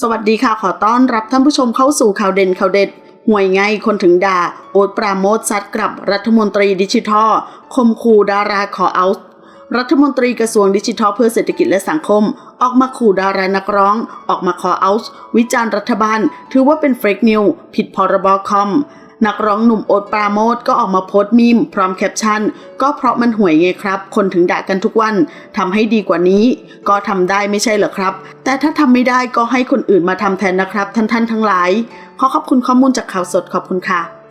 สวัสดีค่ะ ขอต้อนรับท่านผู้ชมเข้าสู่ข่าวเด่นข่าวเด็ดห่วยไงคนถึงด่า โอ๊ตปราโมทซัดกลับรัฐมนตรีดิจิทัล คมคูดาราขอเอารัฐมนตรีกระทรวงดิจิทัลเพื่อเศรษฐกิจและสังคม ออกมาขู่ดารานักร้อง ออกมาขอเอาวิจารณ์รัฐบาล ถือว่าเป็นเฟกนิว ผิดพรบคอม นักร้องหนุ่มโอ๊ตปราโมทก็ออกมาโพสต์มีมพร้อมแคปชั่น ก็เพราะมันห่วยไงครับ คนถึงด่ากันทุกวันทำให้ดีกว่านี้ ก็ทำได้ไม่ใช่เหรอครับ แต่ถ้าทำไม่ได้ก็ให้คนอื่นมาทำแทนนะครับ ท่านท่านๆทั้งหลาย ขอขอบคุณข้อมูลจากข่าวสดขอบคุณค่ะ